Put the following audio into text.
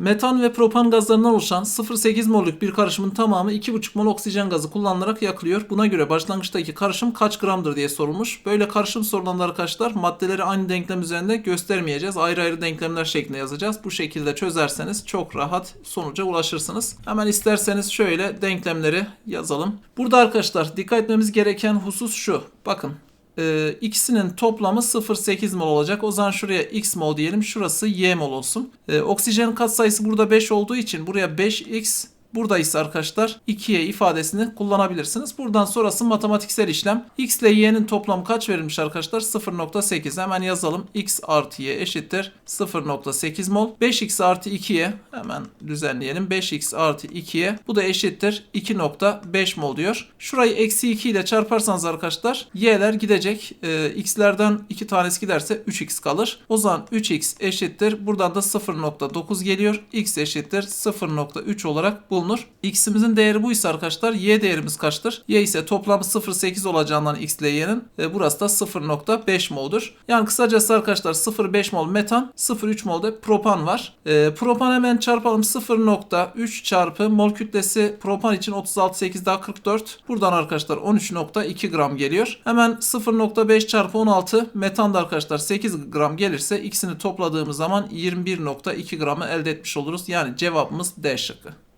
Metan ve propan gazlarından oluşan 0,8 mollük bir karışımın tamamı 2,5 mol oksijen gazı kullanılarak yakılıyor. Buna göre başlangıçtaki karışım kaç gramdır diye sorulmuş. Böyle karışım sorulanlar arkadaşlar maddeleri aynı denklem üzerinde göstermeyeceğiz. Ayrı ayrı denklemler şeklinde yazacağız. Bu şekilde çözerseniz çok rahat sonuca ulaşırsınız. Hemen isterseniz şöyle denklemleri yazalım. Burada arkadaşlar dikkat etmemiz gereken husus şu. Bakın e, ikisinin toplamı 0,8 mol olacak. O zaman şuraya x mol diyelim. Şurası y mol olsun. E, oksijen katsayısı burada 5 olduğu için buraya 5x Burada ise arkadaşlar 2y ifadesini kullanabilirsiniz. Buradan sonrası matematiksel işlem. x ile y'nin toplamı kaç verilmiş arkadaşlar? 0.8. Hemen yazalım. x artı y eşittir 0.8 mol. 5x artı 2y hemen düzenleyelim. 5x artı 2y bu da eşittir 2.5 mol diyor. Şurayı eksi 2 ile çarparsanız arkadaşlar y'ler gidecek. Ee, x'lerden 2 tanesi giderse 3x kalır. O zaman 3x eşittir. Buradan da 0.9 geliyor. x eşittir 0.3 olarak bulunur. x'imizin değeri buysa arkadaşlar y değerimiz kaçtır? y ise toplamı 0.8 olacağından x ile y'nin e, burası da 0.5 moldur. Yani kısacası arkadaşlar 0.5 mol metan 0.3 mol de propan var. E, propan hemen çarpalım 0.3 çarpı mol kütlesi propan için 36.8 daha 44. Buradan arkadaşlar 13.2 gram geliyor. Hemen 0.5 çarpı 16 metan da arkadaşlar 8 gram gelirse ikisini topladığımız zaman 21.2 gramı elde etmiş oluruz. Yani cevabımız D şıkkı.